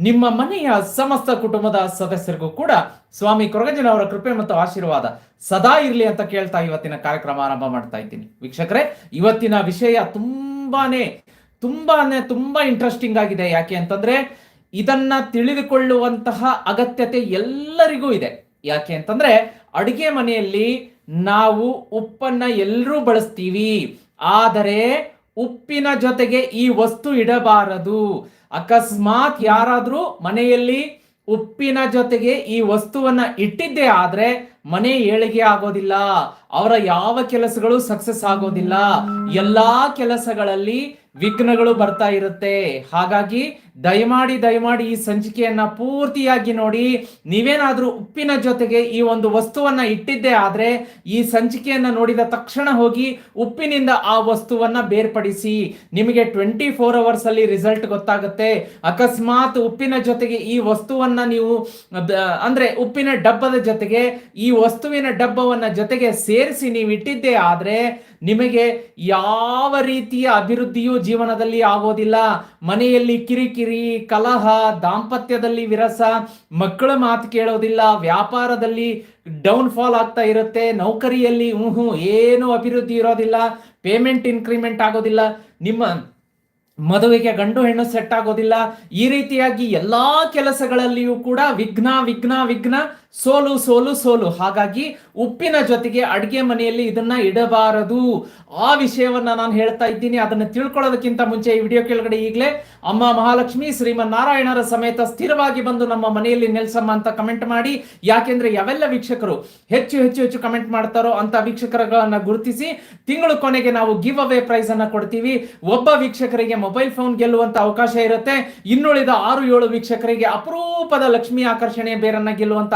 ನಿಮ್ಮ ಮನೆಯ ಸಮಸ್ತ ಕುಟುಂಬದ ಸದಸ್ಯರಿಗೂ ಕೂಡ ಸ್ವಾಮಿ ಕೊರಗಜ್ಜನವರ ಕೃಪೆ ಮತ್ತು ಆಶೀರ್ವಾದ ಸದಾ ಇರಲಿ ಅಂತ ಕೇಳ್ತಾ ಇವತ್ತಿನ ಕಾರ್ಯಕ್ರಮ ಆರಂಭ ಮಾಡ್ತಾ ಇದ್ದೀನಿ. ವೀಕ್ಷಕರೇ, ಇವತ್ತಿನ ವಿಷಯ ತುಂಬಾನೇ ತುಂಬಾನೇ, ತುಂಬಾ ಇಂಟ್ರೆಸ್ಟಿಂಗ್ ಆಗಿದೆ. ಯಾಕೆ ಅಂತಂದ್ರೆ, ಇದನ್ನ ತಿಳಿದುಕೊಳ್ಳುವಂತಹ ಅಗತ್ಯತೆ ಎಲ್ಲರಿಗೂ ಇದೆ. ಯಾಕೆ ಅಂತಂದ್ರೆ, ಅಡಿಗೆ ಮನೆಯಲ್ಲಿ ನಾವು ಉಪ್ಪನ್ನ ಎಲ್ಲರೂ ಬಳಸ್ತೀವಿ. ಆದರೆ ಉಪ್ಪಿನ ಜೊತೆಗೆ ಈ ವಸ್ತು ಇಡಬಾರದು. ಅಕಸ್ಮಾತ್ ಯಾರಾದರೂ ಮನೆಯಲ್ಲಿ ಉಪ್ಪಿನ ಜೊತೆಗೆ ಈ ವಸ್ತುವನ್ನ ಇಟ್ಟಿದ್ದೇ ಆದರೆ ಮನೆ ಏಳಿಗೆ ಆಗೋದಿಲ್ಲ. ಅವರ ಯಾವ ಕೆಲಸಗಳು ಸಕ್ಸಸ್ ಆಗೋದಿಲ್ಲ, ಎಲ್ಲಾ ಕೆಲಸಗಳಲ್ಲಿ ವಿಘ್ನಗಳು ಬರ್ತಾ ಇರುತ್ತೆ. ಹಾಗಾಗಿ ದಯಮಾಡಿ ದಯಮಾಡಿ ಈ ಸಂಚಿಕೆಯನ್ನ ಪೂರ್ತಿಯಾಗಿ ನೋಡಿ. ನೀವೇನಾದ್ರೂ ಉಪ್ಪಿನ ಜೊತೆಗೆ ಈ ಒಂದು ವಸ್ತುವನ್ನ ಇಟ್ಟಿದ್ದೆ ಆದ್ರೆ ಈ ಸಂಚಿಕೆಯನ್ನ ನೋಡಿದ ತಕ್ಷಣ ಹೋಗಿ ಉಪ್ಪಿನಿಂದ ಆ ವಸ್ತುವನ್ನ ಬೇರ್ಪಡಿಸಿ. ನಿಮಗೆ ಟ್ವೆಂಟಿ ಫೋರ್ ಅವರ್ಸ್ ಅಲ್ಲಿ ರಿಸಲ್ಟ್ ಗೊತ್ತಾಗುತ್ತೆ. ಅಕಸ್ಮಾತ್ ಉಪ್ಪಿನ ಜೊತೆಗೆ ಈ ವಸ್ತುವನ್ನ ನೀವು, ಅಂದ್ರೆ ಉಪ್ಪಿನ ಡಬ್ಬದ ಜೊತೆಗೆ ಈ ವಸ್ತುವಿನ ಡಬ್ಬವನ್ನ ಜೊತೆಗೆ ಸೇರಿಸಿ ನೀವು ಇಟ್ಟಿದ್ದೇ ಆದರೆ ನಿಮಗೆ ಯಾವ ರೀತಿಯ ಅಭಿವೃದ್ಧಿಯೂ ಜೀವನದಲ್ಲಿ ಆಗೋದಿಲ್ಲ. ಮನೆಯಲ್ಲಿ ಕಿರಿಕಿರಿ, ಕಲಹ, ದಾಂಪತ್ಯದಲ್ಲಿ ವಿರಸ, ಮಕ್ಕಳ ಮಾತು ಕೇಳೋದಿಲ್ಲ, ವ್ಯಾಪಾರದಲ್ಲಿ ಡೌನ್ ಫಾಲ್ ಆಗ್ತಾ ಇರುತ್ತೆ, ನೌಕರಿಯಲ್ಲಿ ಹ್ಞೂ ಏನು ಅಭಿವೃದ್ಧಿ ಇರೋದಿಲ್ಲ ಪೇಮೆಂಟ್ ಇನ್ಕ್ರಿಮೆಂಟ್ ಆಗೋದಿಲ್ಲ. ನಿಮ್ಮ ಮದುವೆಗೆ ಗಂಡು ಹೆಣ್ಣು ಸೆಟ್ ಆಗೋದಿಲ್ಲ. ಈ ರೀತಿಯಾಗಿ ಎಲ್ಲಾ ಕೆಲಸಗಳಲ್ಲಿಯೂ ಕೂಡ ವಿಘ್ನ ವಿಘ್ನ ವಿಘ್ನ, ಸೋಲು ಸೋಲು ಸೋಲು. ಹಾಗಾಗಿ ಉಪ್ಪಿನ ಜೊತೆಗೆ ಅಡಿಗೆ ಮನೆಯಲ್ಲಿ ಇದನ್ನ ಇಡಬಾರದು. ಆ ವಿಷಯವನ್ನ ನಾನು ಹೇಳ್ತಾ ಇದ್ದೀನಿ. ಅದನ್ನ ತಿಳ್ಕೊಳ್ಳೋದಕ್ಕಿಂತ ಮುಂಚೆ ಈ ವಿಡಿಯೋ ಕೆಳಗಡೆ ಈಗಲೇ ಅಮ್ಮ ಮಹಾಲಕ್ಷ್ಮಿ ಶ್ರೀಮನ್ನಾರಾಯಣರ ಸಮೇತ ಸ್ಥಿರವಾಗಿ ಬಂದು ನಮ್ಮ ಮನೆಯಲ್ಲಿ ನೆಲೆಸಮ್ಮ ಅಂತ ಕಮೆಂಟ್ ಮಾಡಿ, ಯಾಕೆಂದ್ರೆ ಯಾವೆಲ್ಲ ವೀಕ್ಷಕರು ಹೆಚ್ಚು ಹೆಚ್ಚು ಹೆಚ್ಚು ಕಮೆಂಟ್ ಮಾಡ್ತಾರೋ ಅಂತ ವೀಕ್ಷಕರುಗಳನ್ನ ಗುರುತಿಸಿ, ತಿಂಗಳು ಕೊನೆಗೆ ನಾವು ಗಿವ್ ಅವೇ ಪ್ರೈಸ್ ಅನ್ನ ಕೊಡ್ತೀವಿ. ಒಬ್ಬ ವೀಕ್ಷಕರಿಗೆ ಮೊಬೈಲ್ ಫೋನ್ ಗೆಲ್ಲುವಂತ ಅವಕಾಶ ಇರುತ್ತೆ. ಇನ್ನುಳಿದ ಆರು, ಏಳು ವೀಕ್ಷಕರಿಗೆ ಅಪರೂಪದ ಲಕ್ಷ್ಮಿ ಆಕರ್ಷಣೆಯ ಬೇರನ್ನ ಗೆಲ್ಲುವಂತ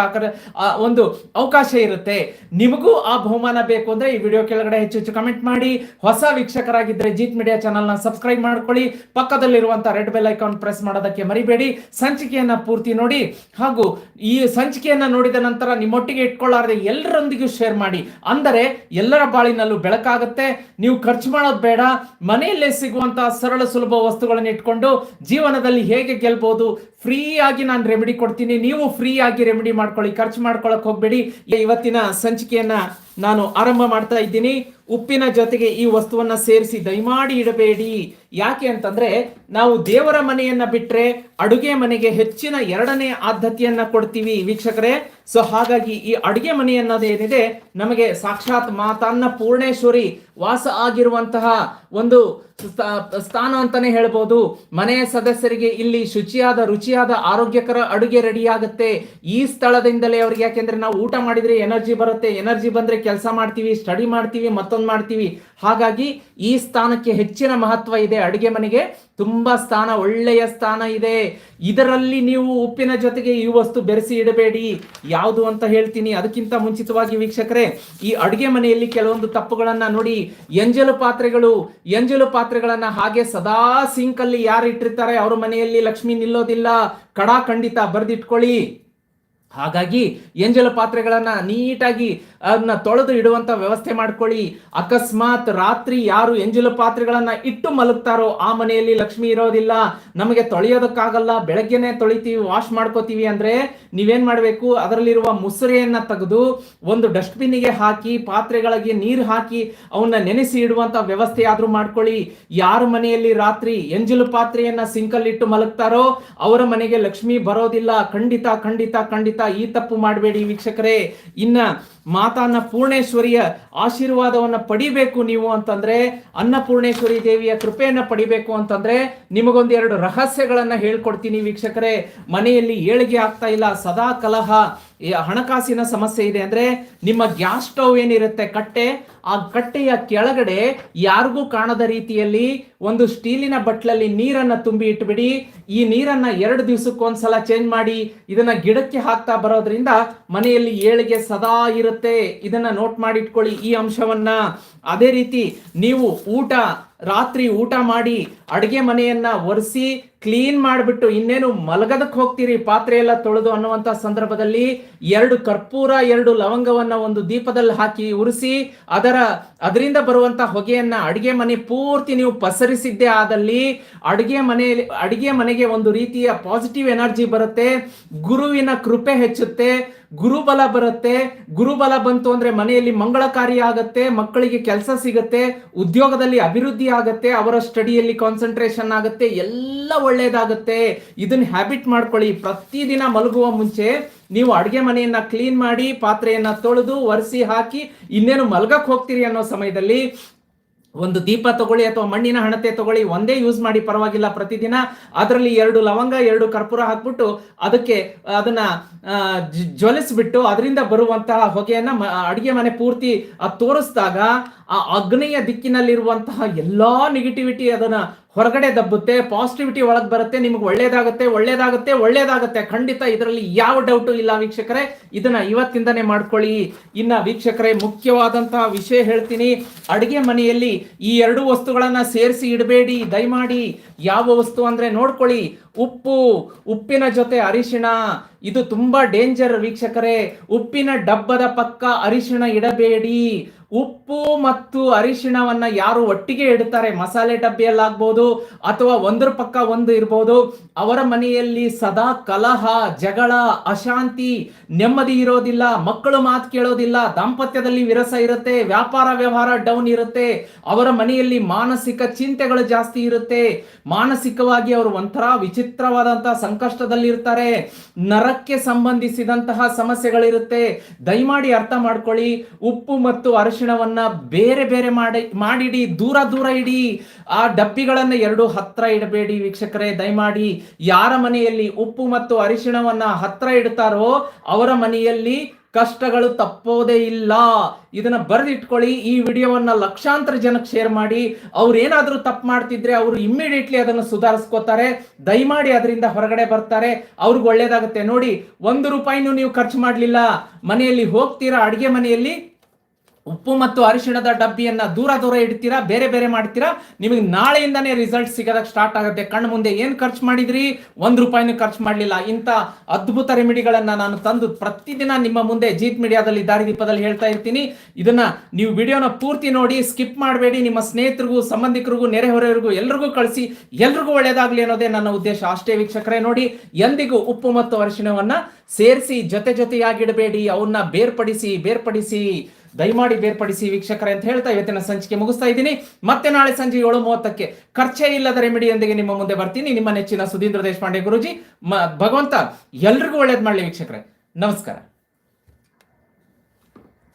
ಒಂದು ಅವಕಾಶ ಇರುತ್ತೆ. ನಿಮಗೂ ಆ ಬಹುಮಾನ ಬೇಕು ಅಂದ್ರೆ ಈ ವಿಡಿಯೋ ಕೆಳಗಡೆ ಹೆಚ್ಚು ಹೆಚ್ಚು ಕಮೆಂಟ್ ಮಾಡಿ. ಹೊಸ ವೀಕ್ಷಕರಾಗಿದ್ರೆ ಜೀತ್ ಮೀಡಿಯಾ ಚಾನಲ್ನ ಸಬ್ಸ್ಕ್ರೈಬ್ ಮಾಡ್ಕೊಳ್ಳಿ. ಪಕ್ಕದಲ್ಲಿರುವಂತ ರೆಡ್ ಬೆಲ್ ಐಕಾನ್ ಪ್ರೆಸ್ ಮಾಡೋದಕ್ಕೆ ಮರಿಬೇಡಿ. ಸಂಚಿಕೆಯನ್ನ ಪೂರ್ತಿ ನೋಡಿ. ಹಾಗೂ ಈ ಸಂಚಿಕೆಯನ್ನ ನೋಡಿದ ನಂತರ ನಿಮ್ಮೊಟ್ಟಿಗೆ ಇಟ್ಕೊಳ್ಳಾರದೆ ಎಲ್ಲರೊಂದಿಗೂ ಶೇರ್ ಮಾಡಿ. ಅಂದರೆ ಎಲ್ಲರ ಬಾಳಿನಲ್ಲೂ ಬೆಳಕಾಗುತ್ತೆ. ನೀವು ಖರ್ಚು ಮಾಡೋದು ಬೇಡ. ಮನೆಯಲ್ಲೇ ಸಿಗುವಂತಹ ಸರಳ ಸುಲಭ ವಸ್ತುಗಳನ್ನು ಇಟ್ಕೊಂಡು ಜೀವನದಲ್ಲಿ ಹೇಗೆ ಗೆಲ್ಬಹುದು? ಫ್ರೀ ಆಗಿ ನಾನು ರೆಮಿಡಿ ಕೊಡ್ತೀನಿ. ನೀವು ಫ್ರೀ ಆಗಿ ರೆಮಿಡಿ ಮಾಡ್ಕೊಳ್ಳಿ. ಖರ್ಚು ಮಾಡ್ಕೊಳಕ್ ಹೋಗ್ಬೇಡಿ. ಇವತ್ತಿನ ಸಂಚಿಕೆಯನ್ನ ನಾನು ಆರಂಭ ಮಾಡ್ತಾ ಇದ್ದೀನಿ. ಉಪ್ಪಿನ ಜೊತೆಗೆ ಈ ವಸ್ತುವನ್ನ ಸೇರಿಸಿ ದಯಮಾಡಿ ಇಡಬೇಡಿ. ಯಾಕೆ ಅಂತಂದ್ರೆ ನಾವು ದೇವರ ಮನೆಯನ್ನ ಬಿಟ್ರೆ ಅಡುಗೆ ಮನೆಗೆ ಹೆಚ್ಚಿನ ಎರಡನೇ ಆದ್ಯತೆಯನ್ನ ಕೊಡ್ತೀವಿ ವೀಕ್ಷಕರೇ. ಸೊ ಹಾಗಾಗಿ ಈ ಅಡುಗೆ ಮನೆ ಅನ್ನೋದೇನಿದೆ ನಮಗೆ ಸಾಕ್ಷಾತ್ ಮಾತಾನ್ನ ಪೂರ್ಣೇಶ್ವರಿ ವಾಸ ಆಗಿರುವಂತಹ ಒಂದು ಸ್ಥ- ಸ್ಥಾನ ಅಂತಾನೆ ಹೇಳ್ಬೋದು. ಮನೆಯ ಸದಸ್ಯರಿಗೆ ಇಲ್ಲಿ ಶುಚಿಯಾದ, ರುಚಿಯಾದ, ಆರೋಗ್ಯಕರ ಅಡುಗೆ ರೆಡಿ ಆಗುತ್ತೆ ಈ ಸ್ಥಳದಿಂದಲೇ ಅವ್ರಿಗೆ ಯಾಕೆಂದ್ರೆ ನಾವು ಊಟ ಮಾಡಿದ್ರೆ ಎನರ್ಜಿ ಬರುತ್ತೆ. ಎನರ್ಜಿ ಬಂದ್ರೆ ಕೆಲಸ ಮಾಡ್ತೀವಿ, ಸ್ಟಡಿ ಮಾಡ್ತೀವಿ, ಮತ್ತೊಂದು ಮಾಡ್ತೀವಿ. ಹಾಗಾಗಿ ಈ ಸ್ಥಾನಕ್ಕೆ ಹೆಚ್ಚಿನ ಮಹತ್ವ ಇದೆ. ಅಡುಗೆ ಮನೆಗೆ ತುಂಬಾ ಸ್ಥಾನ, ಒಳ್ಳೆಯ ಸ್ಥಾನ ಇದೆ. ಇದರಲ್ಲಿ ನೀವು ಉಪ್ಪಿನ ಜೊತೆಗೆ ಈ ವಸ್ತು ಬೆರೆಸಿ ಇಡಬೇಡಿ. ಯಾವುದು ಅಂತ ಹೇಳ್ತೀನಿ. ಅದಕ್ಕಿಂತ ಮುಂಚಿತವಾಗಿ ವೀಕ್ಷಕರೇ, ಈ ಅಡುಗೆ ಮನೆಯಲ್ಲಿ ಕೆಲವೊಂದು ತಪ್ಪುಗಳನ್ನ ನೋಡಿ, ಎಂಜಲು ಪಾತ್ರೆಗಳು, ಎಂಜಲು ಪಾತ್ರೆಗಳನ್ನ ಹಾಗೆ ಸದಾ ಸಿಂಕಲ್ಲಿ ಯಾರು ಇಟ್ಟಿರ್ತಾರೆ ಅವ್ರ ಮನೆಯಲ್ಲಿ ಲಕ್ಷ್ಮಿ ನಿಲ್ಲೋದಿಲ್ಲ. ಕಡಾ ಖಂಡಿತ ಬರ್ದಿಟ್ಕೊಳ್ಳಿ. ಹಾಗಾಗಿ ಎಂಜಲ ಪಾತ್ರೆಗಳನ್ನ ನೀಟಾಗಿ ಅದನ್ನ ತೊಳೆದು ಇಡುವಂತ ವ್ಯವಸ್ಥೆ ಮಾಡ್ಕೊಳ್ಳಿ. ಅಕಸ್ಮಾತ್ ರಾತ್ರಿ ಯಾರು ಎಂಜಲ ಪಾತ್ರೆಗಳನ್ನ ಇಟ್ಟು ಮಲಗ್ತಾರೋ ಆ ಮನೆಯಲ್ಲಿ ಲಕ್ಷ್ಮಿ ಇರೋದಿಲ್ಲ. ನಮಗೆ ತೊಳೆಯೋದಕ್ಕಾಗಲ್ಲ, ಬೆಳಗ್ಗೆನೆ ತೊಳಿತೀವಿ, ವಾಶ್ ಮಾಡ್ಕೋತೀವಿ ಅಂದ್ರೆ ನೀವೇನ್ ಮಾಡ್ಬೇಕು? ಅದರಲ್ಲಿರುವ ಮುಸುರೆಯನ್ನ ತೆಗೆದು ಒಂದು ಡಸ್ಟ್ಬಿನ್ನಿಗೆ ಹಾಕಿ, ಪಾತ್ರೆಗಳಿಗೆ ನೀರು ಹಾಕಿ, ಅವನ್ನ ನೆನೆಸಿ ಇಡುವಂತ ವ್ಯವಸ್ಥೆ ಆದ್ರೂ ಮಾಡ್ಕೊಳ್ಳಿ. ಯಾರು ಮನೆಯಲ್ಲಿ ರಾತ್ರಿ ಎಂಜಲ ಪಾತ್ರೆಯನ್ನ ಸಿಂಕಲ್ಲಿಟ್ಟು ಮಲಗ್ತಾರೋ ಅವರ ಮನೆಗೆ ಲಕ್ಷ್ಮಿ ಬರೋದಿಲ್ಲ. ಖಂಡಿತ ಖಂಡಿತ ಖಂಡಿತ ಈ ತಪ್ಪು ಮಾಡಬೇಡಿ ವೀಕ್ಷಕರೇ. ಇನ್ನ ಮಾತಾನ ಪೂರ್ಣೇಶ್ವರಿಯ ಆಶೀರ್ವಾದವನ್ನ ಪಡಿಬೇಕು ನೀವು ಅಂತಂದ್ರೆ ಅನ್ನಪೂರ್ಣೇಶ್ವರಿ ದೇವಿಯ ಕೃಪೆಯನ್ನ ಪಡಿಬೇಕು ಅಂತಂದ್ರೆ, ನಿಮಗೊಂದು ಎರಡು ರಹಸ್ಯಗಳನ್ನ ಹೇಳ್ಕೊಡ್ತೀನಿ ವೀಕ್ಷಕರೇ. ಮನೆಯಲ್ಲಿ ಏಳಿಗೆ ಆಗ್ತಾ ಇಲ್ಲ, ಸದಾ ಕಲಹ ಹಣಕಾಸಿನ ಸಮಸ್ಯೆ ಇದೆ ಅಂದ್ರೆ, ನಿಮ್ಮ ಗ್ಯಾಸ್ ಸ್ಟವ್ ಏನಿರುತ್ತೆ ಕಟ್ಟೆ, ಆ ಕಟ್ಟೆಯ ಕೆಳಗಡೆ ಯಾರಿಗೂ ಕಾಣದ ರೀತಿಯಲ್ಲಿ ಒಂದು ಸ್ಟೀಲಿನ ಬಟ್ಲಲ್ಲಿ ನೀರನ್ನ ತುಂಬಿ ಇಟ್ಬಿಡಿ. ಈ ನೀರನ್ನ ಎರಡು ದಿವಸಕ್ಕೊಂದ್ಸಲ ಚೇಂಜ್ ಮಾಡಿ, ಇದನ್ನ ಗಿಡಕ್ಕೆ ಹಾಕ್ತಾ ಬರೋದ್ರಿಂದ ಮನೆಯಲ್ಲಿ ಏಳಿಗೆ ಸದಾ ಇರುತ್ತೆ ಇದನ್ನ ನೋಟ್ ಮಾಡಿ ಇಟ್ಕೊಳ್ಳಿ ಈ ಅಂಶವನ್ನ. ಅದೇ ರೀತಿ ನೀವು ಊಟ, ರಾತ್ರಿ ಊಟ ಮಾಡಿ ಅಡಿಗೆ ಮನೆಯನ್ನ ಒರೆಸಿ ಕ್ಲೀನ್ ಮಾಡಿಬಿಟ್ಟು ಇನ್ನೇನು ಮಲಗದಕ್ಕೆ ಹೋಗ್ತೀರಿ? ಪಾತ್ರೆ ಎಲ್ಲ ತೊಳೆದು ಅನ್ನುವಂತ ಸಂದರ್ಭದಲ್ಲಿ ಎರಡು ಕರ್ಪೂರ, ಎರಡು ಲವಂಗವನ್ನ ಒಂದು ದೀಪದಲ್ಲಿ ಹಾಕಿ ಉರಿಸಿ, ಅದರ ಅದರಿಂದ ಬರುವಂತ ಹೊಗೆಯನ್ನ ಅಡಿಗೆ ಮನೆ ಪೂರ್ತಿ ನೀವು ಪಸರಿಸಿದ್ದೇ ಆದಲ್ಲಿ ಅಡಿಗೆ ಮನೆಯಲ್ಲಿ ಅಡಿಗೆ ಮನೆಗೆ ಒಂದು ರೀತಿಯ ಪಾಸಿಟಿವ್ ಎನರ್ಜಿ ಬರುತ್ತೆ. ಗುರುವಿನ ಕೃಪೆ ಹೆಚ್ಚುತ್ತೆ. ಗುರುಬಲ ಬರುತ್ತೆ. ಗುರುಬಲ ಬಂತು ಅಂದ್ರೆ ಮನೆಯಲ್ಲಿ ಮಂಗಳಕಾರಿ ಆಗತ್ತೆ, ಮಕ್ಕಳಿಗೆ ಕೆಲಸ ಸಿಗುತ್ತೆ, ಉದ್ಯೋಗದಲ್ಲಿ ಅಭಿವೃದ್ಧಿ ಆಗತ್ತೆ, ಅವರ ಸ್ಟಡಿಯಲ್ಲಿ ಕಾನ್ಸಂಟ್ರೇಷನ್ ಆಗುತ್ತೆ, ಎಲ್ಲ ಒಳ್ಳೇದಾಗುತ್ತೆ. ಇದನ್ನ ಹ್ಯಾಬಿಟ್ ಮಾಡ್ಕೊಳ್ಳಿ. ಪ್ರತಿದಿನ ಮಲಗುವ ಮುಂಚೆ ನೀವು ಅಡುಗೆ ಮನೆಯನ್ನ ಕ್ಲೀನ್ ಮಾಡಿ, ಪಾತ್ರೆಯನ್ನ ತೊಳೆದು, ಒರೆಸಿ, ಹಾಕಿ, ಇನ್ನೇನು ಮಲ್ಗಕ್ ಹೋಗ್ತೀರಿ ಅನ್ನೋ ಸಮಯದಲ್ಲಿ ಒಂದು ದೀಪ ತಗೊಳ್ಳಿ ಅಥವಾ ಮಣ್ಣಿನ ಹಣತೆ ತಗೊಳ್ಳಿ, ಒಂದೇ ಯೂಸ್ ಮಾಡಿ ಪರವಾಗಿಲ್ಲ ಪ್ರತಿದಿನ. ಅದರಲ್ಲಿ ಎರಡು ಲವಂಗ, ಎರಡು ಕರ್ಪೂರ ಹಾಕ್ಬಿಟ್ಟು ಅದಕ್ಕೆ ಅದನ್ನ ಜ್ವಲಿಸ್ಬಿಟ್ಟು ಅದರಿಂದ ಬರುವಂತಹ ಹೊಗೆಯನ್ನ ಅಡಿಗೆ ಮನೆ ಪೂರ್ತಿ ತೋರಿಸಿದಾಗ ಆ ಅಗ್ನಿಯ ದಿಕ್ಕಿನಲ್ಲಿರುವಂತಹ ಎಲ್ಲಾ ನೆಗೆಟಿವಿಟಿ ಅದನ್ನ ಹೊರಗಡೆ ದಬ್ಬುತ್ತೆ ಪಾಸಿಟಿವಿಟಿ ಒಳಗೆ ಬರುತ್ತೆ, ನಿಮ್ಗೆ ಒಳ್ಳೇದಾಗುತ್ತೆ ಒಳ್ಳೇದಾಗುತ್ತೆ ಒಳ್ಳೇದಾಗುತ್ತೆ. ಖಂಡಿತ ಇದರಲ್ಲಿ ಯಾವ ಡೌಟು ಇಲ್ಲ ವೀಕ್ಷಕರೇ, ಇದನ್ನ ಇವತ್ತಿಂದನೇ ಮಾಡ್ಕೊಳ್ಳಿ. ಇನ್ನ ವೀಕ್ಷಕರೇ ಮುಖ್ಯವಾದಂತಹ ವಿಷಯ ಹೇಳ್ತೀನಿ. ಅಡುಗೆ ಮನೆಯಲ್ಲಿ ಈ ಎರಡು ವಸ್ತುಗಳನ್ನ ಸೇರಿಸಿ ಇಡಬೇಡಿ, ದಯಮಾಡಿ. ಯಾವ ವಸ್ತು ಅಂದ್ರೆ ನೋಡ್ಕೊಳ್ಳಿ. ಉಪ್ಪು, ಉಪ್ಪಿನ ಜೊತೆ ಅರಿಶಿಣ ಇದು ತುಂಬಾ ಡೇಂಜರ್ ವೀಕ್ಷಕರೇ. ಉಪ್ಪಿನ ಡಬ್ಬದ ಪಕ್ಕ ಅರಿಶಿಣ ಇಡಬೇಡಿ. ಉಪ್ಪು ಮತ್ತು ಅರಿಶಿಣವನ್ನ ಯಾರು ಒಟ್ಟಿಗೆ ಇಡ್ತಾರೆ? ಮಸಾಲೆ ಡಬ್ಬಿಯಲ್ಲಾಗ್ಬೋದು ಅಥವಾ ಒಂದ್ರ ಪಕ್ಕ ಒಂದು ಇರ್ಬೋದು. ಅವರ ಮನೆಯಲ್ಲಿ ಸದಾ ಕಲಹ, ಜಗಳ, ಅಶಾಂತಿ ನೆಮ್ಮದಿ ಇರೋದಿಲ್ಲ, ಮಕ್ಕಳು ಮಾತು ಕೇಳೋದಿಲ್ಲ, ದಾಂಪತ್ಯದಲ್ಲಿ ವಿರಸ ಇರುತ್ತೆ, ವ್ಯಾಪಾರ ವ್ಯವಹಾರ ಡೌನ್ ಇರುತ್ತೆ, ಅವರ ಮನೆಯಲ್ಲಿ ಮಾನಸಿಕ ಚಿಂತೆಗಳು ಜಾಸ್ತಿ ಇರುತ್ತೆ. ಮಾನಸಿಕವಾಗಿ ಅವರು ಒಂಥರ ವಿಚಿತ್ರವಾದಂತಹ ಸಂಕಷ್ಟದಲ್ಲಿ ಇರ್ತಾರೆ ನರಕ್ಕೆ ಸಂಬಂಧಿಸಿದಂತಹ ಸಮಸ್ಯೆಗಳಿರುತ್ತೆ. ದಯಮಾಡಿ ಅರ್ಥ ಮಾಡ್ಕೊಳ್ಳಿ. ಉಪ್ಪು ಮತ್ತು ಅರಿಶಿಣವನ್ನ ಬೇರೆ ಬೇರೆ ಮಾಡಿ, ಮಾಡಿಡಿ, ದೂರ ದೂರ ಇಡಿ. ಆ ಡಬ್ಬಿಗಳನ್ನ ಎರಡು ಹತ್ರ ಇಡಬೇಡಿ ವೀಕ್ಷಕರೇ. ದಯಮಾಡಿ ಯಾರ ಮನೆಯಲ್ಲಿ ಉಪ್ಪು ಮತ್ತು ಅರಿಶಿಣವನ್ನ ಹತ್ರ ಇಡ್ತಾರೋ ಅವರ ಮನೆಯಲ್ಲಿ ಕಷ್ಟಗಳು ತಪ್ಪೋದೇ ಇಲ್ಲ. ಇದನ್ನ ಬರೆದಿಟ್ಕೊಳ್ಳಿ, ಈ ವಿಡಿಯೋವನ್ನ ಲಕ್ಷಾಂತರ ಜನಕ್ಕೆ ಶೇರ್ ಮಾಡಿ, ಅವ್ರು ಏನಾದರೂ ತಪ್ಪು ಮಾಡ್ತಿದ್ರೆ ಅವರು ಇಮ್ಮಿಡಿಯೇಟ್ಲಿ ಅದನ್ನು ಸುಧಾರಿಸ್ಕೋತಾರೆ. ದಯಮಾಡಿ ಅದರಿಂದ ಹೊರಗಡೆ ಬರ್ತಾರೆ. ಅವ್ರಿಗೆ ಒಳ್ಳೇದಾಗುತ್ತೆ. ನೋಡಿ, ಒಂದು ರೂಪಾಯಿನೂ ನೀವು ಖರ್ಚು ಮಾಡಲಿಲ್ಲ. ಮನೆಯಲ್ಲಿ ಹೋಗ್ತೀರಾ, ಅಡಿಗೆ ಮನೆಯಲ್ಲಿ? ಉಪ್ಪು ಮತ್ತು ಅರಿಶಿಣದ ಡಬ್ಬಿಯನ್ನ ದೂರ ದೂರ ಇಡ್ತೀರಾ, ಬೇರೆ ಬೇರೆ ಮಾಡ್ತೀರಾ? ನಿಮಗೆ ನಾಳೆಯಿಂದನೇ ರಿಸಲ್ಟ್ ಸಿಗೋದಕ್ಕೆ ಸ್ಟಾರ್ಟ್ ಆಗುತ್ತೆ. ಕಣ್ಣು ಮುಂದೆ ಏನು ಖರ್ಚು ಮಾಡಿದ್ರಿ? ಒಂದು ರೂಪಾಯಿನೂ ಖರ್ಚು ಮಾಡಲಿಲ್ಲ. ಇಂಥ ಅದ್ಭುತ ರೆಮಿಡಿಗಳನ್ನ ನಾನು ತಂದು ಪ್ರತಿದಿನ ನಿಮ್ಮ ಮುಂದೆ ಜೀತ್ ಮೀಡಿಯಾದಲ್ಲಿ ದಾರಿದೀಪದಲ್ಲಿ ಹೇಳ್ತಾ ಇರ್ತೀನಿ. ಇದನ್ನ ನೀವು ವಿಡಿಯೋನ ಪೂರ್ತಿ ನೋಡಿ ಸ್ಕಿಪ್ ಮಾಡಬೇಡಿ. ನಿಮ್ಮ ಸ್ನೇಹಿತರಿಗೂ, ಸಂಬಂಧಿಕರಿಗೂ ನೆರೆಹೊರೆಯವರಿಗೂ ಎಲ್ರಿಗೂ ಕಳಿಸಿ. ಎಲ್ರಿಗೂ ಒಳ್ಳೆಯದಾಗಲಿ ಅನ್ನೋದೇ ನನ್ನ ಉದ್ದೇಶ. ಅಷ್ಟೇ ವೀಕ್ಷಕರೇ, ನೋಡಿ, ಎಂದಿಗೂ ಉಪ್ಪು ಮತ್ತು ಅರಿಶಿಣವನ್ನ ಸೇರಿಸಿ, ಜೊತೆ ಜೊತೆಯಾಗಿಡಬೇಡಿ. ಅವನ್ನ ಬೇರ್ಪಡಿಸಿ ಬೇರ್ಪಡಿಸಿ. ದಯಮಾಡಿ ಬೇರ್ಪಡಿಸಿ ವೀಕ್ಷಕರೇ ಅಂತ ಹೇಳ್ತಾ ಇವತ್ತಿನ ಸಂಚಿಕೆ ಮುಗಿಸ್ತಾ ಇದ್ದೀನಿ. ಮತ್ತೆ ನಾಳೆ ಸಂಜೆ ಏಳು ಮೂವತ್ತಕ್ಕೆ ಖರ್ಚೆ ಇಲ್ಲದ ರೆಮಿಡಿಯೊಂದಿಗೆ ನಿಮ್ಮ ಮುಂದೆ ಬರ್ತೀನಿ. ನಿಮ್ಮ ನೆಚ್ಚಿನ ಸುಧೀಂದ್ರ ದೇಶಪಾಂಡೆ ಗುರುಜಿ. ಭಗವಂತ, ಎಲ್ರಿಗೂ ಒಳ್ಳೇದ್ ಮಾಡಲಿ ವೀಕ್ಷಕರೇ. ನಮಸ್ಕಾರ.